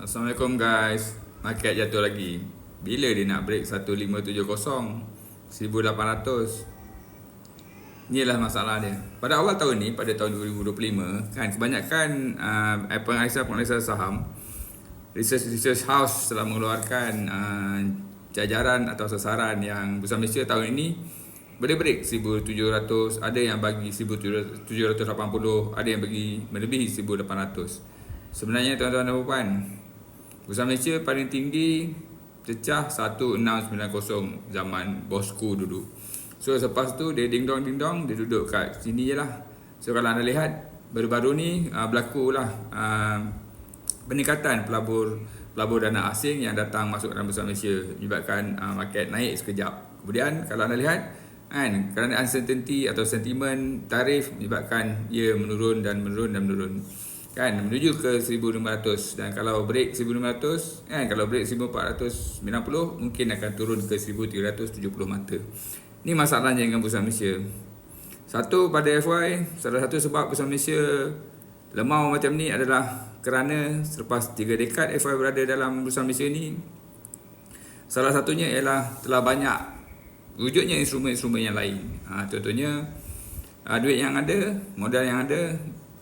Assalamualaikum guys. Market jatuh lagi. Bila dia nak break 1570 1800? Inilah masalah dia. Pada awal tahun ni, pada tahun 2025, kan kebanyakan uh, pengalisa-pengalisa saham research research house telah mengeluarkan uh, jajaran atau sasaran yang Bursa Malaysia tahun ini boleh break 1700, ada yang bagi 1780, ada yang bagi melebihi 1800. Sebenarnya tuan-tuan dan puan, Bursa Malaysia paling tinggi cecah 1690 zaman bosku dulu. So selepas tu dia ding dong ding dong dia duduk kat sini je lah. So kalau anda lihat baru-baru ni uh, berlaku lah uh, peningkatan pelabur pelabur dana asing yang datang masuk dalam Bursa Malaysia menyebabkan uh, market naik sekejap. Kemudian kalau anda lihat kan kerana uncertainty atau sentimen tarif menyebabkan ia menurun dan menurun dan menurun kan menuju ke 1500 dan kalau break 1500 kan kalau break 1490 mungkin akan turun ke 1370 mata. Ni masalahnya dengan Bursa Malaysia. Satu pada FY salah satu sebab Bursa Malaysia lemau macam ni adalah kerana selepas 3 dekad FY berada dalam Bursa Malaysia ni salah satunya ialah telah banyak wujudnya instrumen-instrumen yang lain. Ha, contohnya ha, duit yang ada modal yang ada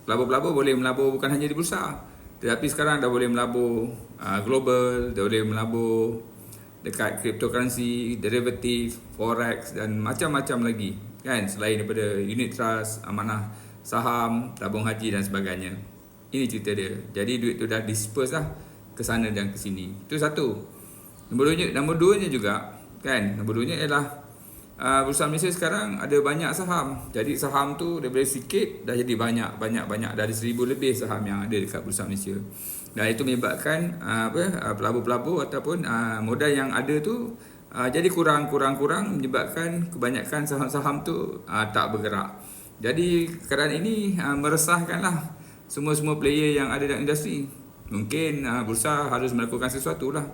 pelabur-pelabur boleh melabur bukan hanya di bursa tetapi sekarang dah boleh melabur uh, global dah boleh melabur dekat cryptocurrency derivative forex dan macam-macam lagi kan? Selain daripada unit trust amanah saham tabung haji dan sebagainya. Ini cerita dia. Jadi duit tu dah disperse lah ke sana dan ke sini. Itu satu. Nombor dua nombor dua juga kan? Nombor dua ialah uh, Bursa Malaysia sekarang ada banyak saham. Jadi saham tu daripada sikit dah jadi banyak, banyak, banyak. Dari seribu lebih saham yang ada dekat Bursa Malaysia. Dan itu menyebabkan uh, apa uh, pelabur-pelabur ataupun uh, modal yang ada tu uh, jadi kurang-kurang-kurang menyebabkan kebanyakan saham-saham tu uh, tak bergerak. Jadi keadaan ini uh, meresahkanlah semua-semua player yang ada dalam industri. Mungkin uh, bursa harus melakukan sesuatu lah.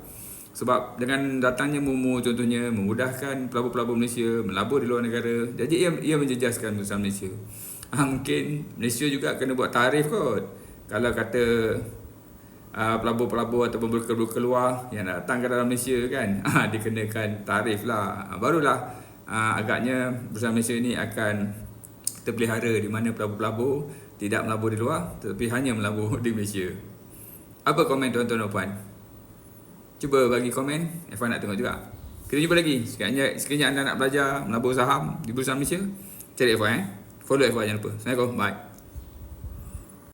Sebab dengan datangnya Momo contohnya memudahkan pelabur-pelabur Malaysia melabur di luar negara. Jadi ia ia menjejaskan usaha Malaysia. Ha, mungkin Malaysia juga kena buat tarif kot. Kalau kata uh, pelabur-pelabur ataupun broker-broker luar yang datang ke dalam Malaysia kan, uh, dikenakan tarif lah. Uh, barulah uh, agaknya usaha Malaysia ini akan terpelihara di mana pelabur-pelabur tidak melabur di luar tetapi hanya melabur di Malaysia. Apa komen tuan-tuan dan puan? Cuba bagi komen. F1 nak tengok juga. Kita jumpa lagi. Sekiranya, sekiranya anda nak belajar Melabur saham Di Bursa Malaysia Cari F1 eh. Follow F1 jangan lupa. Assalamualaikum. Bye